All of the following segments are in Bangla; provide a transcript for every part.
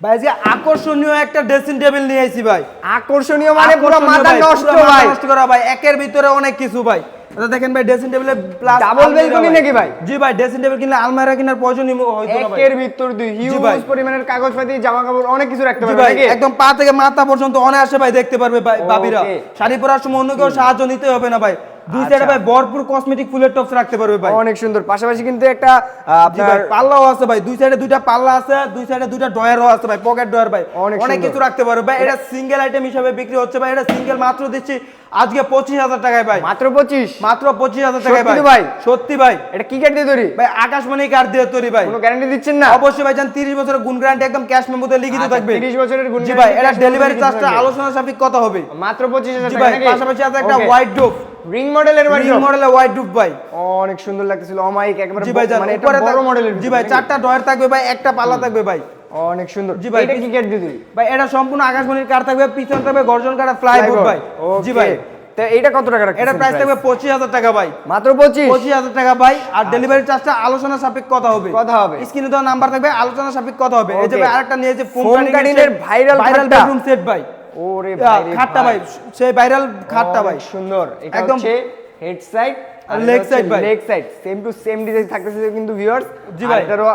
ভাই যে আকর্ষণীয় একটা ড্রেসিং টেবিল নিয়ে আইছি ভাই। আকর্ষণীয় মানে পুরো মাথা নষ্ট ভাই। নষ্ট করা ভাই একের ভিতরে অনেক কিছু ভাই। এটা দেখেন ভাই ড্রেসিং টেবিলে প্লাস Double balcony নাকি ভাই? জি ভাই ড্রেসিং টেবিল কিনলে আলমারি কেনার প্রয়োজনই হয়তো না ভাই। একের ভিতর দুই হিউজ। পরিমাণের কাগজপাতি জামা কাপড় অনেক কিছু রাখতে পারবে ভাই নাকি? একদম পা থেকে মাথা পর্যন্ত অনায়াসে ভাই দেখতে পারবে ভাই. বাবিরা। শাড়ি পরার সময় অন্য কেউ সাহায্য নিতে হবে না ভাই। দুই আচ্ছা। সাইডে ভাই ভরপুর কসমেটিক ফুলের টপস রাখতে পারবে ভাই। অনেক সুন্দর। পাশাপাশি কিন্তু একটা আপনার পাল্লাও আছে ভাই দুই সাইডে দুইটা পাল্লা আছে দুই সাইডে দুইটা ডয়ারও আছে ভাই পকেট ডয়ার ভাই। অনেক কিছু রাখতে পারবে ভাই এটা সিঙ্গেল আইটেম হিসাবে বিক্রি হচ্ছে ভাই এটা সিঙ্গেল মাত্র দিচ্ছি আজকে পঁচিশ হাজার টাকায় ভাই। মাত্র পঁচিশ? মাত্র পঁচিশ হাজার টাকায় ভাই। ভাই? সত্যি ভাই। এটা কি কাঠ দিয়ে তৈরি? ভাই আকাশমণি কার্ড দিয়ে তৈরি ভাই। কোনো গ্যারান্টি দিচ্ছেন না? অবশ্যই ভাই জান তিরিশ বছরের গুণ গ্যারান্টি একদম ক্যাশ মেমোতে লিখিত আচ্ছা, থাকবে। 30 বছরের গুণ ভাই এটা ডেলিভারি চার্জটা আলোচনা সাপেক্ষ কত হবে। মাত্র পঁচিশ হাজার ভাই পাশাপাশি আছে একটা হোয়াইট ডোপ রিং মডেলের রিং মডেলের হোয়াইট ডোপ ভাই। অনেক সুন্দর লাগতেছিল। অমাইক একেবারে জি ভাই মানে এটা বড় মডেলের জি ভাই চারটা ডয়ার থাকবে ভাই একটা পাল্লা থাকবে ভাই। অনেক সুন্দর। জি ভাই, এটা কি দিয়ে তৈরি ভাই এটা সম্পূর্ণ আকাশমণির কার থাকবে পিছন থাকবে গর্জন কাটা ফ্লাইবোর্ড ভাই। জি ভাই। তো এইটা কত টাকা রাখছেন এটা প্রাইস থাকবে পঁচিশ হাজার টাকা ভাই। মাত্র পঁচিশ? পঁচিশ হাজার টাকা ভাই। আর ডেলিভারি চার্জটা আলোচনা সাপেক্ষ কথা হবে। কথা হবে। স্ক্রিনে দেওয়া নাম্বার থাকবে আলোচনা সাপেক্ষ কথা হবে। এই যে আরেকটা নিয়েছে ফোম কার্ডিনের viral ভাইরাল খাটটা। বেডরুম সেট ভাই। ওরে ভাই খাটটা ভাই। সেই ভাইরাল খাটটা ভাই। সুন্দর। এটা একদম- হচ্ছে হেড সাইড আর leg side ভাই। Leg side same to same design থাকতেছে কিন্তু ভিউয়ার্স জি ভাই। এটারও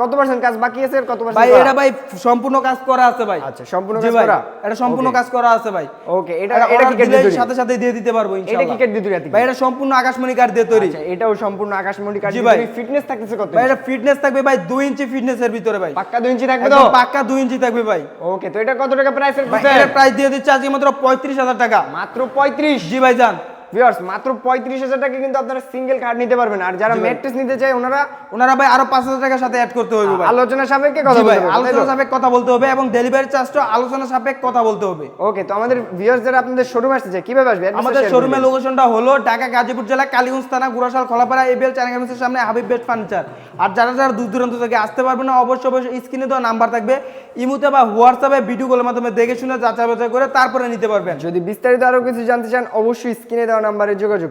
কত পার্সেন্ট কাজ বাকি আছে কত ভাই এটা ভাই সম্পূর্ণ কাজ করা আছে ভাই। আচ্ছা, সম্পূর্ণ কাজ করা? এটা সম্পূর্ণ কাজ করা আছে ভাই। ওকে এটা এটা এটা কাঠ দিয়ে সাথে সাথে দিয়ে দিতে পারব এটা কি দিয়ে তৈরি ভাই এটা সম্পূর্ণ আকাশমণি কাঠ দিয়ে তৈরি। আচ্ছা এটাও সম্পূর্ণ আকাশমণি কাঠ দিয়ে তৈরি। ফিটনেস থাকতেছে কত ভাই এটা ফিটনেস থাকবে ভাই দুই ইঞ্চি ফিটনেসের ভিতরে ভাই। পাক্কা 2 ইঞ্চি থাকবে তো? পাক্কা দুই ইঞ্চি থাকবে ভাই। ওকে তো এটা কত টাকা প্রাইসের ভাই এটার প্রাইস দিয়ে দিচ্ছে আজকে মাত্র পঁয়ত্রিশ হাজার টাকা। মাত্র 35 জি ভাই যান। ভিউয়ার্স মাত্র 35000 টাকা কিন্তু আপনারা সিঙ্গেল কার্ড নিতে পারবেন। আর যারা ম্যাট্রেস নিতে চায় ওনারা ওনারা ভাই আরও পাঁচ হাজার টাকার সাথে অ্যাড করতে হবে ভাই। আলোচনা সাপেক্ষে কথা বলতে আলোচনা সাপেক্ষ কথা বলতে হবে এবং ডেলিভারি চার্জটা আলোচনা সাপেক্ষ কথা বলতে হবে। ওকে তো আমাদের ভিউয়ার্স যারা আপনাদের শোরুমে আসতে চায় কীভাবে আসবে? আমাদের শোরুমের লোকেশনটা হলো ঢাকা গাজীপুর জেলা কালীগঞ্জ থানা গুড়াশাল খোলাপাড়া এবিএল চ্যানেলের সামনে হাবিব বেস্ট ফার্নিচার আর যারা যারা দূর দূরান্ত থেকে আসতে পারবে না অবশ্যই অবশ্যই স্ক্রিনে দেওয়া নাম্বার থাকবে। ইমুতে বা হোয়াটসঅ্যাপে ভিডিও কলের মাধ্যমে দেখে শুনে যাচাই বাছাই করে তারপরে নিতে পারবেন। যদি বিস্তারিত আরও কিছু জানতে চান অবশ্যই স্ক্রিনে দেওয়া নাম্বারে যোগাযোগ।